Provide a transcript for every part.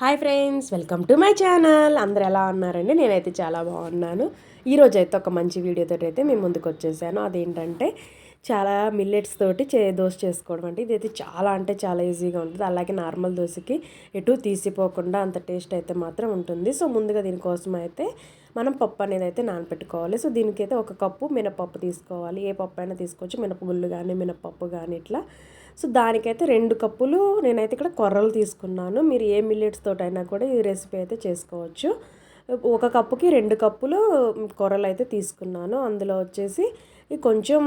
Hi friends welcome to my channel. అందరు ఎలా ఉన్నారండి? నేనైతే చాలా బాగున్నాను. ఈరోజు అయితే ఒక మంచి వీడియోతో అయితే మేము ముందుకు వచ్చేసాను. అదేంటంటే చాలా మిల్లెట్స్ తోటి చే దోశ చేసుకోవడం అంటే ఇదైతే చాలా అంటే చాలా ఈజీగా ఉంటుంది. అలాగే నార్మల్ దోశకి ఎటు తీసిపోకుండా అంత టేస్ట్ అయితే మాత్రం ఉంటుంది. సో ముందుగా దీనికోసం అయితే మనం పప్పు అనేది అయితే నానపెట్టుకోవాలి. సో దీనికైతే ఒక కప్పు మినపప్పు తీసుకోవాలి. ఏ పప్పు అయినా తీసుకోవచ్చు. మినపగుళ్ళు కానీ మినపప్పు కానీ ఇట్లా సో దానికైతే రెండు కప్పులు నేనైతే ఇక్కడ కొర్రలు తీసుకున్నాను. మీరు ఏ మిల్లెట్స్ తోటైనా కూడా ఈ రెసిపీ అయితే చేసుకోవచ్చు. ఒక కప్పుకి రెండు కప్పులు కొర్రలు అయితే తీసుకున్నాను. అందులో వచ్చేసి కొంచెం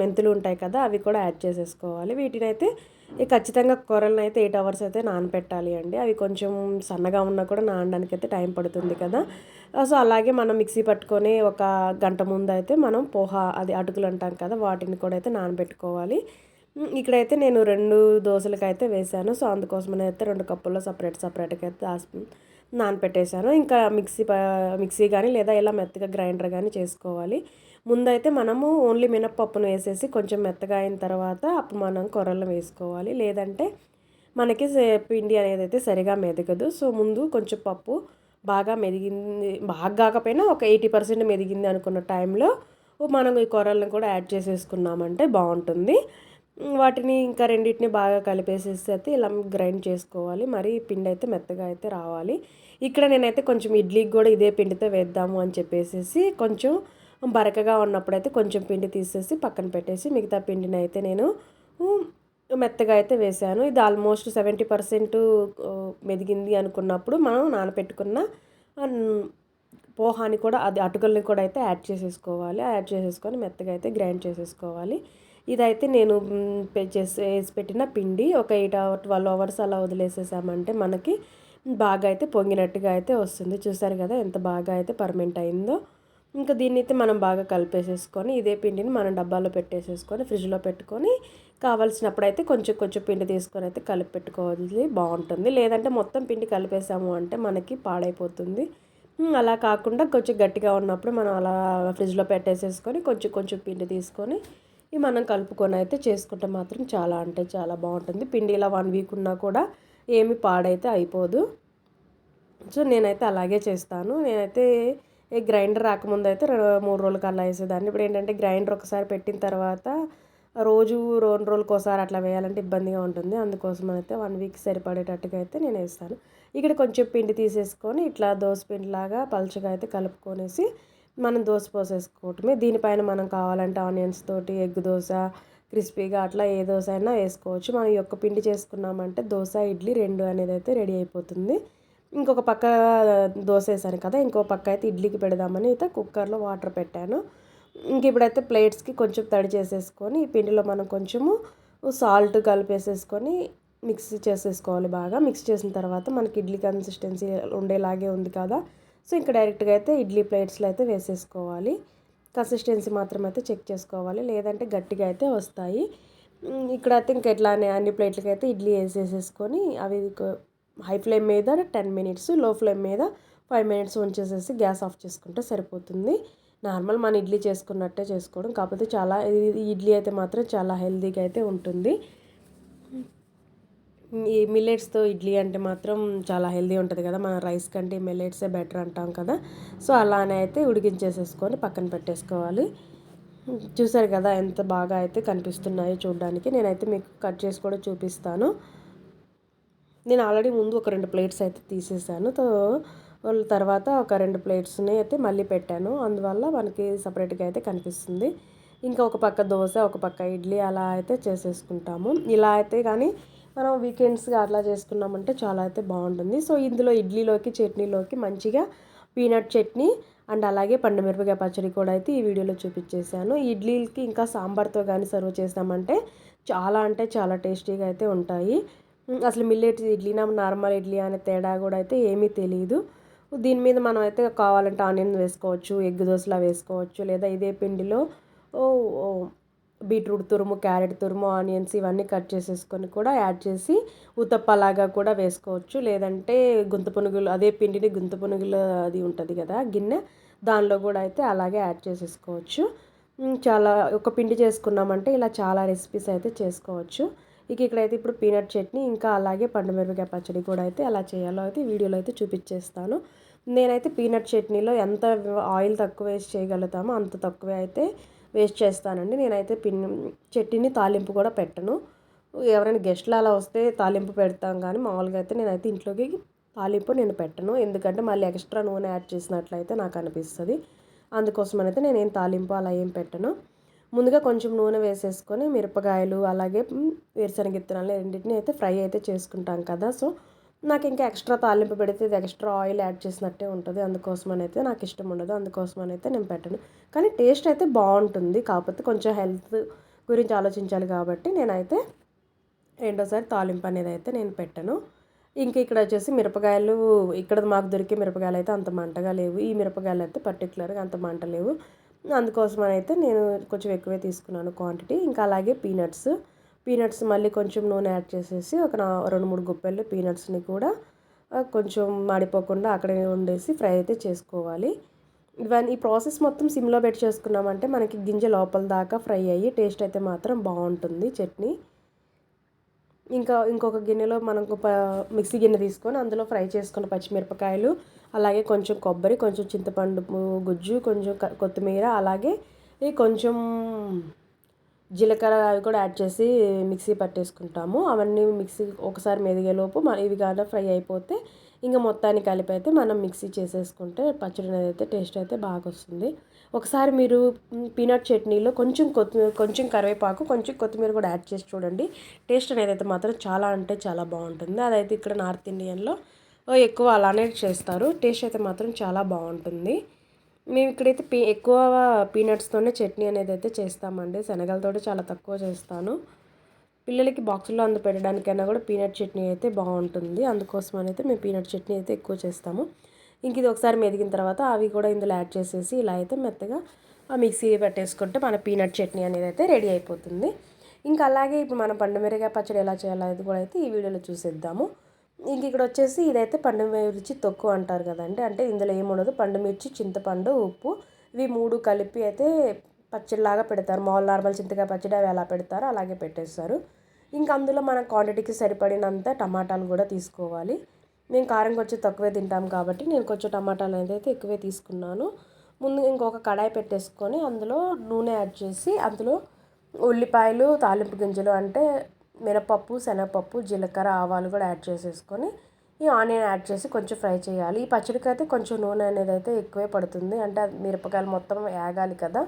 మెంతులు ఉంటాయి కదా అవి కూడా యాడ్ చేసేసుకోవాలి. వీటిని అయితే ఖచ్చితంగా కూరలను అయితే ఎయిట్ అవర్స్ అయితే నానపెట్టాలి అండి. అవి కొంచెం సన్నగా ఉన్నా కూడా నానడానికి అయితే టైం పడుతుంది కదా. సో అలాగే మనం మిక్సీ పట్టుకొని ఒక గంట ముందు అయితే మనం పోహా అది అటుకులు అంటాం కదా వాటిని కూడా అయితే నానబెట్టుకోవాలి. ఇక్కడైతే నేను రెండు దోశలకి అయితే వేసాను. సో అందుకోసమని అయితే రెండు కప్పుల్లో సపరేట్ సపరేట్గా అయితే నానపెట్టేశాను. ఇంకా మిక్సీ మిక్సీ కానీ లేదా ఇలా మెత్తగా గ్రైండర్ కానీ చేసుకోవాలి. ముందైతే మనము ఓన్లీ మినప్పప్పును వేసేసి కొంచెం మెత్తగా అయిన తర్వాత అప్పుడు మనం కొర్రలు వేసుకోవాలి. లేదంటే మనకి పిండి అనేది అయితే సరిగా మెదగదు. సో ముందు కొంచెం పప్పు బాగా మెదిగింది బాగా కాకపోయినా ఒక ఎయిటీ పర్సెంట్ మెదిగింది అనుకున్న టైంలో మనం ఈ కొర్రలను కూడా యాడ్ చేసేసుకున్నామంటే బాగుంటుంది. వాటిని ఇంకా రెండింటిని బాగా కలిపేసేసి అయితే ఇలా గ్రైండ్ చేసుకోవాలి. మరి పిండి అయితే మెత్తగా అయితే రావాలి. ఇక్కడ నేనైతే కొంచెం ఇడ్లీకి కూడా ఇదే పిండితో వేద్దాము అని చెప్పేసి కొంచెం బరకగా ఉన్నప్పుడైతే కొంచెం పిండి తీసేసి పక్కన పెట్టేసి మిగతా పిండిని అయితే నేను మెత్తగా అయితే వేసాను. ఇది ఆల్మోస్ట్ సెవెంటీ పర్సెంట్ మెదిగింది అనుకున్నప్పుడు మనం నానపెట్టుకున్న పోహాని కూడా అది అటుకల్ని కూడా అయితే యాడ్ చేసేసుకోవాలి. యాడ్ చేసేసుకొని మెత్తగా అయితే గ్రైండ్ చేసేసుకోవాలి. ఇదైతే నేను చేసి వేసి పెట్టిన పిండి ఒక ఎయిట్ అవర్ ట్వెల్వ్ అవర్స్ అలా వదిలేసేసామంటే మనకి బాగా అయితే పొంగినట్టుగా అయితే వస్తుంది. చూసారు కదా ఎంత బాగా అయితే పర్మెంట్ అయిందో. ఇంకా దీన్ని అయితే మనం బాగా కలిపేసేసుకొని ఇదే పిండిని మనం డబ్బాలో పెట్టేసేసుకొని ఫ్రిడ్జ్లో పెట్టుకొని కావాల్సినప్పుడు అయితే కొంచెం కొంచెం పిండి తీసుకొని అయితే కలిపి పెట్టుకోవాలి. బాగుంటుంది. లేదంటే మొత్తం పిండి కలిపేసాము అంటే మనకి పాడైపోతుంది. అలా కాకుండా కొంచెం గట్టిగా ఉన్నప్పుడు మనం అలా ఫ్రిడ్జ్లో పెట్టేసేసుకొని కొంచెం కొంచెం పిండి తీసుకొని ఇవి మనం కలుపుకొని అయితే చేసుకుంటే మాత్రం చాలా అంటే చాలా బాగుంటుంది. పిండి ఇలా వన్ వీక్ ఉన్నా కూడా ఏమి పాడైతే అయిపోదు. సో నేనైతే అలాగే చేస్తాను. నేనైతే గ్రైండర్ రాకముందు అయితే మూడు రోజులకి అలా వేసేదాన్ని. ఇప్పుడు ఏంటంటే గ్రైండర్ ఒకసారి పెట్టిన తర్వాత రోజు రెండు రోజులకి ఒకసారి అట్లా వేయాలంటే ఇబ్బందిగా ఉంటుంది. అందుకోసం అయితే వన్ వీక్ సరిపడేటట్టుగా అయితే నేను వేస్తాను. ఇక్కడ కొంచెం పిండి తీసేసుకొని ఇట్లా దోశ పిండిలాగా పలుచగా అయితే కలుపుకొనేసి మనం దోశ పోసేసుకోవటమే. దీనిపైన మనం కావాలంటే ఆనియన్స్ తోటి ఎగ్ దోశ క్రిస్పీగా అట్లా ఏ దోశ అయినా వేసుకోవచ్చు. మనం యొక్క పిండి చేసుకున్నామంటే దోశ ఇడ్లీ రెండు అనేది అయితే రెడీ అయిపోతుంది. ఇంకొక పక్క దోశ వేసాను కదా ఇంకో పక్క అయితే ఇడ్లీకి పెడదామని అయితే కుక్కర్లో వాటర్ పెట్టాను. ఇంక ఇప్పుడైతే ప్లేట్స్కి కొంచెం తడి చేసేసుకొని ఈ పిండిలో మనం కొంచెము సాల్ట్ కలిపేసేసుకొని మిక్స్ చేసేసుకోవాలి బాగా. మిక్స్ చేసిన తర్వాత మనకి ఇడ్లీ కన్సిస్టెన్సీ ఉండేలాగే ఉంది కదా. సో ఇంకా డైరెక్ట్గా అయితే ఇడ్లీ ప్లేట్స్లో అయితే వేసేసుకోవాలి. కన్సిస్టెన్సీ మాత్రం అయితే చెక్ చేసుకోవాలి. లేదంటే గట్టిగా అయితే వస్తాయి. ఇక్కడ అయితే ఇంకా ఎట్లానే అన్ని ప్లేట్లకి అయితే ఇడ్లీ వేసేసేసుకొని అవి హై ఫ్లేమ్ మీద టెన్ మినిట్స్లో ఫ్లేమ్ మీద ఫైవ్ మినిట్స్ ఉంచేసేసి గ్యాస్ ఆఫ్ చేసుకుంటే సరిపోతుంది. నార్మల్ మన ఇడ్లీ చేసుకున్నట్టే చేసుకోవడం. కాకపోతే చాలా ఇడ్లీ అయితే మాత్రం చాలా హెల్తీగా అయితే ఉంటుంది. ఈ మిల్లెట్స్తో ఇడ్లీ అంటే మాత్రం చాలా హెల్దీ ఉంటుంది కదా. మన రైస్ కంటే మిల్లెట్సే బెటర్ అంటాం కదా. సో అలానే అయితే ఉడికించేసేసుకొని పక్కన పెట్టేసుకోవాలి. చూసారు కదా ఎంత బాగా అయితే కనిపిస్తున్నాయో చూడడానికి. నేనైతే మీకు కట్ చేసి కూడా చూపిస్తాను. నేను ఆల్రెడీ ముందు ఒక రెండు ప్లేట్స్ అయితే తీసేసాను. తో తర్వాత ఒక రెండు ప్లేట్స్ని అయితే మళ్ళీ పెట్టాను. అందువల్ల మనకి సపరేట్గా అయితే కనిపిస్తుంది. ఇంకా ఒక పక్క దోశ ఒక పక్క ఇడ్లీ అలా అయితే చేసేసుకుంటాము. ఇలా అయితే కానీ మనం వీకెండ్స్గా అట్లా చేసుకున్నామంటే చాలా అయితే బాగుంటుంది. సో ఇందులో ఇడ్లీలోకి చట్నీలోకి మంచిగా పీనట్ చట్నీ అండ్ అలాగే పండుమిరపకాయ పచ్చడి కూడా అయితే ఈ వీడియోలో చూపించేసాను ఇడ్లీలకి ఇంకా సాంబార్తో కానీ సర్వ్ చేసామంటే చాలా అంటే చాలా టేస్టీగా అయితే ఉంటాయి. అసలు మిల్లెట్ ఇడ్లీనా నార్మల్ ఇడ్లీ అనే తేడా కూడా అయితే ఏమీ తెలియదు దీని మీద మనం అయితే కావాలంటే ఆనియన్ వేసుకోవచ్చు ఎగ్ దోశలా వేసుకోవచ్చు లేదా ఇదే పిండిలో బీట్రూట్ తురుము క్యారెట్ తురుము ఆనియన్స్ ఇవన్నీ కట్ చేసేసుకొని కూడా యాడ్ చేసి ఉతప్పలాగా కూడా వేసుకోవచ్చు. లేదంటే గుంత పునుగులు అదే పిండిని గుంత పునుగులు అది ఉంటుంది కదా గిన్నె దానిలో కూడా అయితే అలాగే యాడ్ చేసేసుకోవచ్చు. చాలా ఒక పిండి చేసుకున్నామంటే ఇలా చాలా రెసిపీస్ అయితే చేసుకోవచ్చు. ఇక ఇక్కడైతే ఇప్పుడు పీనట్ చట్నీ ఇంకా అలాగే పండు మిరపకాయ పచ్చడి కూడా అయితే ఎలా చేయాలో అయితే వీడియోలో అయితే చూపించేస్తాను. నేనైతే పీనట్ చట్నీలో ఎంత ఆయిల్ తక్కువ వేసి చేయగలుగుతామో అంత తక్కువే అయితే వేస్ట్ చేస్తానండి. నేనైతే పిన్ చట్నీని తాలింపు కూడా పెట్టను. ఎవరైనా గెస్ట్లు అలా వస్తే తాలింపు పెడతాం కానీ మామూలుగా అయితే నేనైతే ఇంట్లోకి తాలింపు నేను పెట్టను. ఎందుకంటే మళ్ళీ ఎక్స్ట్రా నూనె యాడ్ చేసినట్లయితే నాకు అనిపిస్తుంది. అందుకోసం అయితే నేనేం తాలింపు అలా ఏం పెట్టను. ముందుగా కొంచెం నూనె వేసేసుకొని మిరపకాయలు అలాగే వేరుశనగ విత్తనాలు రెండింటిని అయితే ఫ్రై అయితే చేసుకుంటాం కదా. సో నాకు ఇంకా ఎక్స్ట్రా తాలింపు పెడితే ఇది ఎక్స్ట్రా ఆయిల్ యాడ్ చేసినట్టే ఉంటుంది. అందుకోసమనైతే నాకు ఇష్టం ఉండదు అందుకోసమనైతే నేను పెట్టను. కానీ టేస్ట్ అయితే బాగుంటుంది. కాకపోతే కొంచెం హెల్త్ గురించి ఆలోచించాలి కాబట్టి నేనైతే రెండోసారి తాలింపు అనేది అయితే నేను పెట్టను. ఇంకా ఇక్కడ వచ్చేసి మిరపకాయలు ఇక్కడ మాకు దొరికే మిరపకాయలు అయితే అంత మంటగా లేవు. ఈ మిరపకాయలు అయితే పర్టికులర్గా అంత మంట లేవు. అందుకోసం అయితే నేను కొంచెం ఎక్కువే తీసుకున్నాను క్వాంటిటీ. ఇంకా అలాగే పీనట్స్ పీనట్స్ మళ్ళీ కొంచెం నూనె యాడ్ చేసేసి ఒక రెండు మూడు గుప్పెళ్ళు పీనట్స్ని కూడా కొంచెం మాడిపోకుండా అక్కడే వండేసి ఫ్రై అయితే చేసుకోవాలి. ఇవన్నీ ఈ ప్రాసెస్ మొత్తం సిమ్లో పెట్టి చేసుకున్నామంటే మనకి గింజ లోపల దాకా ఫ్రై అయ్యి టేస్ట్ అయితే మాత్రం బాగుంటుంది చట్నీ. ఇంకా ఇంకొక గిన్నెలో మనం మిక్సీ గిన్నె తీసుకొని అందులో ఫ్రై చేసుకున్న పచ్చిమిరపకాయలు అలాగే కొంచెం కొబ్బరి కొంచెం చింతపండు గుజ్జు కొంచెం కొత్తిమీర అలాగే కొంచెం జీలకర్ర అవి కూడా యాడ్ చేసి మిక్సీ పట్టేసుకుంటాము. అవన్నీ మిక్సీ ఒకసారి మెదిగేలోపు ఇవి కానీ ఫ్రై అయిపోతే ఇంకా మొత్తాన్ని కలిపి అయితే మనం మిక్సీ చేసేసుకుంటే పచ్చడి అనేది అయితే టేస్ట్ అయితే బాగా వస్తుంది ఒకసారి మీరు పీనట్ చట్నీలో కొంచెం కొత్తిమీర కొంచెం కరివేపాకు కొంచెం కొత్తిమీర కూడా యాడ్ చేసి చూడండి. టేస్ట్ అనేది అయితే మాత్రం చాలా అంటే చాలా బాగుంటుంది. అదైతే ఇక్కడ నార్త్ ఇండియన్లో ఎక్కువ అలానే చేస్తారు. టేస్ట్ అయితే మాత్రం చాలా బాగుంటుంది. మేము ఇక్కడైతే పీ ఎక్కువ పీనట్స్తోనే చట్నీ అనేది అయితే చేస్తామండి. శనగలతో చాలా తక్కువ చేస్తాను. పిల్లలకి బాక్సుల్లో అందు పెట్టడానికైనా కూడా పీనట్ చట్నీ అయితే బాగుంటుంది. అందుకోసం అయితే మేము పీనట్ చట్నీ అయితే ఎక్కువ చేస్తాము. ఇంక ఇది ఒకసారి మెదిగిన తర్వాత అవి కూడా ఇందులో యాడ్ చేసేసి ఇలా అయితే మెత్తగా మిక్సీ పెట్టేసుకుంటే మన పీనట్ చట్నీ అనేది అయితే రెడీ అయిపోతుంది. ఇంకా అలాగే ఇప్పుడు మనం పండుమిరగా పచ్చడి ఎలా చేయాలో అది కూడా అయితే ఈ వీడియోలో చూసేద్దాము. ఇంక ఇక్కడ వచ్చేసి ఇదైతే పండు మిర్చి తొక్కు అంటారు కదండి. అంటే ఇందులో ఏముండదు. పండు మిర్చి చింతపండు ఉప్పు ఇవి మూడు కలిపి అయితే పచ్చడిలాగా పెడతారు. మామూలు నార్మల్ చింతకాయ పచ్చడి అవి ఎలా పెడతారో అలాగే పెట్టేస్తారు. ఇంకా అందులో మన క్వాంటిటీకి సరిపడినంత టమాటాలు కూడా తీసుకోవాలి. మేము కారం కొంచెం తక్కువే తింటాం కాబట్టి నేను కొంచెం టమాటాలు అనేది అయితే ఎక్కువే తీసుకున్నాను. ముందు ఇంకొక కడాయి పెట్టేసుకొని అందులో నూనె యాడ్ చేసి అందులో ఉల్లిపాయలు తాలింపు గింజలు అంటే మినపప్పు శనగపప్పు జీలకర్ర ఆవాలు కూడా యాడ్ చేసేసుకొని ఈ ఆనియన్ యాడ్ చేసి కొంచెం ఫ్రై చేయాలి. ఈ పచ్చడికి అయితే కొంచెం నూనె అనేది అయితే ఎక్కువే పడుతుంది. అంటే మిరపకాయలు మొత్తం వేగాలి కదా.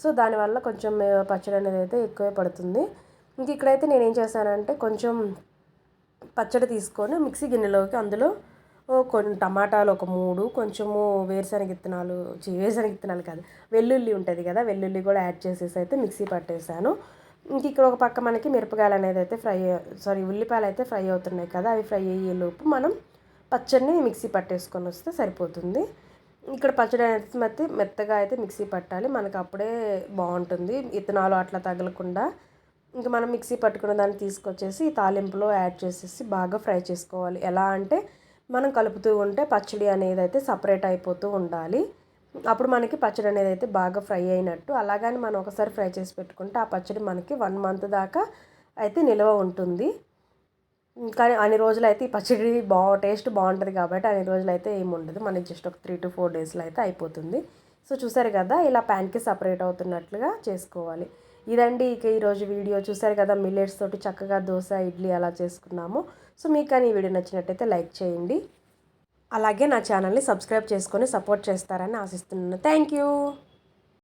సో దానివల్ల కొంచెం పచ్చడి అనేది అయితే ఎక్కువే పడుతుంది. ఇంక ఇక్కడైతే నేను ఏం చేశానంటే కొంచెం పచ్చడి తీసుకొని మిక్సీ గిన్నెలోకి అందులో కొన్ని టమాటాలు ఒక మూడు కొంచెము వేరుశనగ విత్తనాలు వేరుశనగ విత్తనాలు కాదు వెల్లుల్లి ఉంటుంది కదా వెల్లుల్లి కూడా యాడ్ చేసేసి అయితే మిక్సీ పట్టేశాను ఇంక ఇక్కడ ఒక పక్క మనకి మిరపకాయలు అనేది అయితే ఫ్రై సారీ ఉల్లిపాయలు అయితే ఫ్రై అవుతున్నాయి కదా అవి ఫ్రై అయ్యే లోపు మనం పచ్చడిని మిక్సీ పట్టేసుకొని వస్తే సరిపోతుంది. ఇక్కడ పచ్చడి అనేది మెత్త మెత్తగా అయితే మిక్సీ పట్టాలి మనకు అప్పుడే బాగుంటుంది ఇత్తనాలు అట్లా తగలకుండా. ఇంకా మనం మిక్సీ పట్టుకున్న దాన్ని తీసుకొచ్చేసి తాలింపులో యాడ్ చేసేసి బాగా ఫ్రై చేసుకోవాలి. ఎలా అంటే మనం కలుపుతూ ఉంటే పచ్చడి అనేది అయితే సపరేట్ అయిపోతూ ఉండాలి. అప్పుడు మనకి పచ్చడి అనేది అయితే బాగా ఫ్రై అయినట్టు. అలాగని మనం ఒకసారి ఫ్రై చేసి పెట్టుకుంటే ఆ పచ్చడి మనకి వన్ మంత్ దాకా అయితే నిల్వ ఉంటుంది. కానీ అన్ని రోజులు అయితే ఈ పచ్చడి బా టేస్ట్ బాగుంటుంది కాబట్టి అన్ని రోజులు అయితే ఏమి ఉండదు. మనకి జస్ట్ ఒక త్రీ టు ఫోర్ డేస్లో అయితే అయిపోతుంది. సో చూసారు కదా ఇలా ప్యాన్కి సపరేట్ అవుతున్నట్లుగా చేసుకోవాలి. ఇదండి ఇక ఈరోజు వీడియో. చూసారు కదా మిల్లెట్స్ తోటి చక్కగా దోశ ఇడ్లీ అలా చేసుకున్నాము. సో మీకు కానీ ఈ వీడియో నచ్చినట్టయితే లైక్ చేయండి. అలాగే నా ఛానల్ని సబ్స్క్రైబ్ చేసుకొని సపోర్ట్ చేస్తారని ఆశిస్తున్నాను. Thank you.